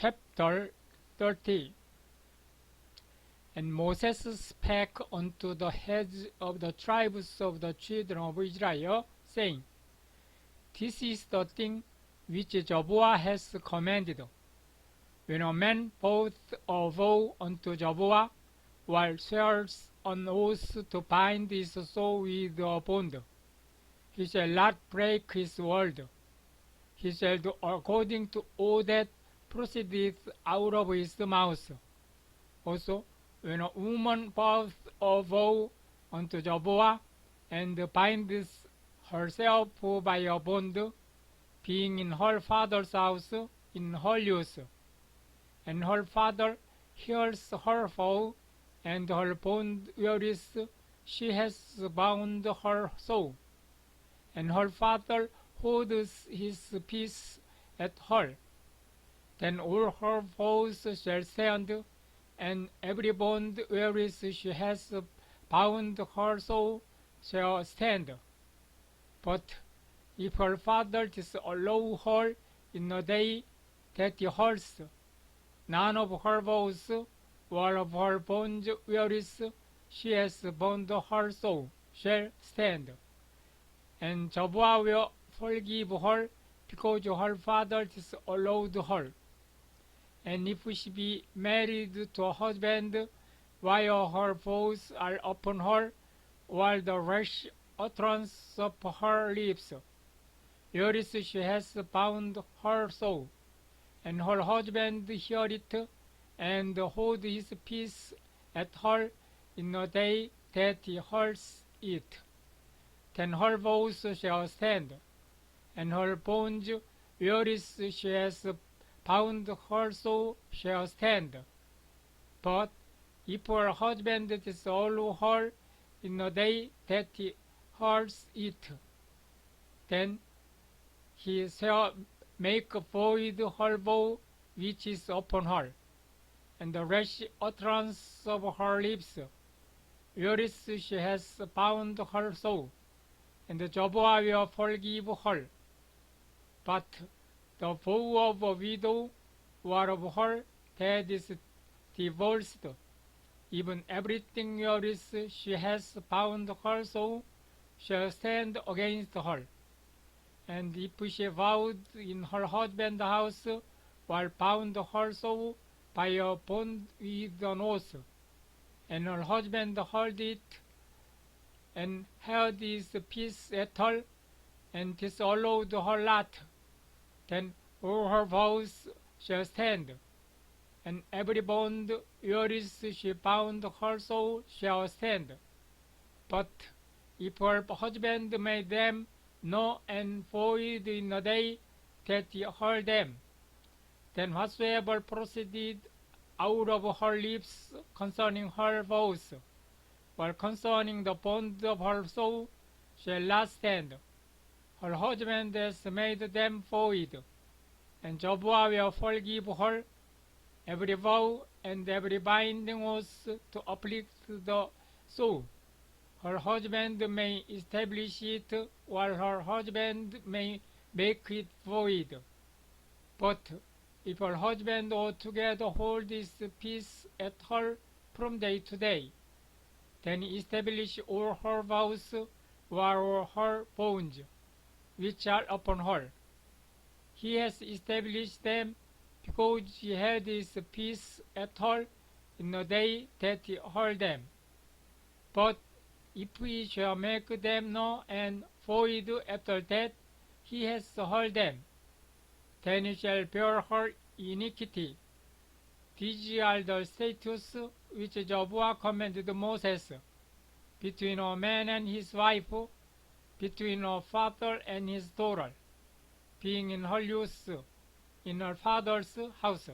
Chapter 30 And Moses spake unto the heads of the tribes of the children of Israel, saying, This is the thing which Jehovah has commanded. When a man voweth a vow unto Jehovah, while swears an oath to bind his soul with a bond, he shall not break his word. He shall do according to all that proceedeth out of his mouth. Also, when a woman voweth a vow unto Jehovah, and binds herself by a bond, being in her father's house in her youth, and her father hears her vow, and her bond wherewith she has bound her soul, and her father holds his peace at her, then all her vows shall stand, and every bond wherewith she has bound her soul shall stand. But if her father disallow her in a day that he holds, none of her vows or of her bonds wherewith she has bound her soul shall stand. And Jehovah will forgive her because her father disallowed her. And if she be married to a husband while her vows are upon her, while the rash utterance of her lips, wherewith she has bound her soul, and her husband hear it, and hold his peace at her in a day that he holds it, then her vows shall stand, and her bonds wherewith she has bound her soul shall stand. But if her husband disallow her in a day that he holds it, then he shall make void her vow which is upon her, and the rash utterance of her lips, wherewith she has bound her soul, and Jehovah will forgive her. But the vow of a widow or of her that is divorced, even everything wherewith she has bound her soul shall stand against her. And if she vowed in her husband's house while bound her soul by a bond with an oath, and her husband heard it, and held his peace at her, and disallowed her not, then all her vows shall stand, and every bond wherewith she bound her soul shall stand. But if her husband made them no and void in a day that he heard them, then whatsoever proceeded out of her lips concerning her vows, or concerning the bond of her soul, shall not stand. Her husband has made them void, and Jehovah will forgive her every vow and every binding oath to afflict the soul. Her husband may establish it, while her husband may make it void. But if her husband altogether hold his peace at her from day to day, then establish all her vows or her bonds which are upon her. He has established them because he held his peace at her in the day that he heard them. But if he shall make them no and void after that he has heard them, then he shall bear her iniquity. These are the statutes which Jehovah commanded Moses between a man and his wife, between a father and his daughter, being in her youth in her father's house.